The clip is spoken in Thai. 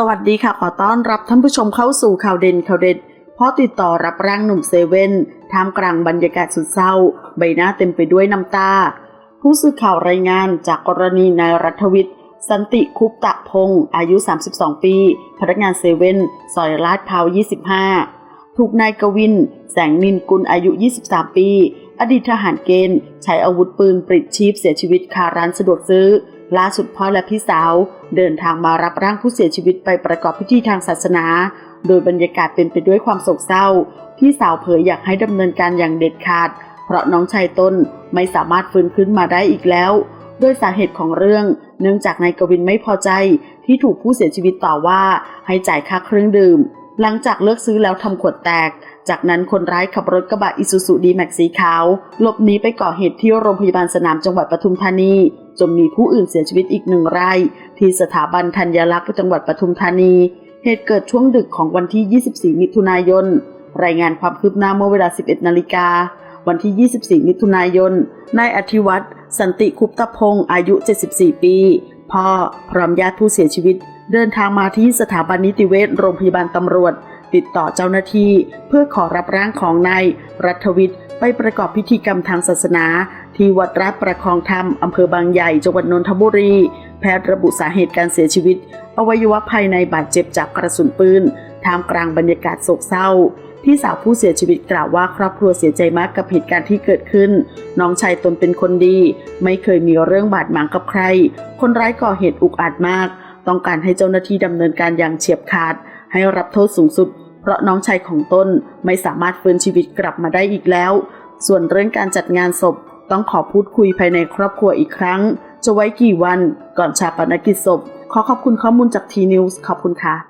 สวัสดีค่ะ ขอต้อนรับท่านผู้ชมเข้าสู่ข่าวเด่นข่าวเด็ดพราะติดต่อรับร่างหนุ่มเซเว่นท่ามกลางบรรยากาศสุดเศร้า ใบหน้าเต็มไปด้วยน้ำตา ผู้สื่อข่าวรายงานจากกรณีนายรัฐวิทย์ สันติคุปตะพงศ์อายุ 32 ปี พนักงานเซเว่นซอยลาดพร้าว 25 ถูกนายกวิน แสงนินกุลอายุ 23 ปี อดีตทหารเกณฑ์ ใช้อาวุธปืนปลิดชีพเสียชีวิตคาร้านสะดวกซื้อ ล่าสุดพ่อและพี่สาว เดินทางมารับร่างผู้เสียชีวิตไปประกอบพิธีทางศาสนา โดยบรรยากาศเป็นไปด้วยความโศกเศร้า พี่สาวเผยอยากให้ดำเนินการอย่างเด็ดขาด เพราะน้องชายต้นไม่สามารถฟื้นขึ้นมาได้อีกแล้วด้วยสาเหตุของเรื่อง เนื่องจากนายกวินไม่พอใจที่ถูกผู้เสียชีวิตต่อว่าให้จ่ายค่าเครื่องดื่ม หลังจากเลิกซื้อแล้วทำขวดแตก จากนั้นคนร้ายขับรถกระบะอิซูซุดีแม็กสีขาว หลบหนีไปก่อเหตุที่โรงพยาบาลสนามจังหวัดปทุมธานี จนมีผู้อื่นเสียชีวิตอีกหนึ่งราย ที่สถาบันธัญลักษณ์จังหวัดปทุมธานี เหตุเกิดช่วงดึกของวันที่ 24 มิถุนายน รายงานความคืบหน้าเมื่อเวลา 11 นาฬิกา วันที่ 24 มิถุนายน นายอธิวัตรสันติคุปตพงศ์อายุ 74 ปี พ่อพร้อมญาติผู้เสียชีวิต เดินทางมาที่สถาบันนิติเวชโรงพยาบาลตำรวจ ติดต่อเจ้าหน้าที่ เพื่อขอรับร่างของนายรัฐวิทย์ไปประกอบพิธีกรรมทางศาสนา ที่วัดราชประคองธรรมอำเภอบางใหญ่จังหวัดนนทบุรี แพทย์ระบุสาเหตุการเสียชีวิต อวัยวะภายในบาดเจ็บจากกระสุนปืนท่ามกลางบรรยากาศโศกเศร้าพี่สาวผู้เสียชีวิตกล่าวว่าครอบครัวเสียใจมากกับเหตุการณ์ที่เกิดขึ้น น้องชายตนเป็นคนดี ไม่เคยมีเรื่องบาดหมางกับใคร คนร้ายก่อเหตุอุกอาจมาก ต้องการให้เจ้าหน้าที่ดำเนินการอย่างเฉียบขาด ให้รับโทษสูงสุด เพราะน้องชายของตนไม่สามารถฟื้นชีวิตกลับมาได้อีกแล้ว ส่วนเรื่องการจัดงานศพ ต้องขอพูดคุยภายในครอบครัวอีกครั้ง จะไว้กี่วันก่อนชาปนกิจศพ ขอขอบคุณข้อมูลจากทีนิวส์ขอบคุณค่ะ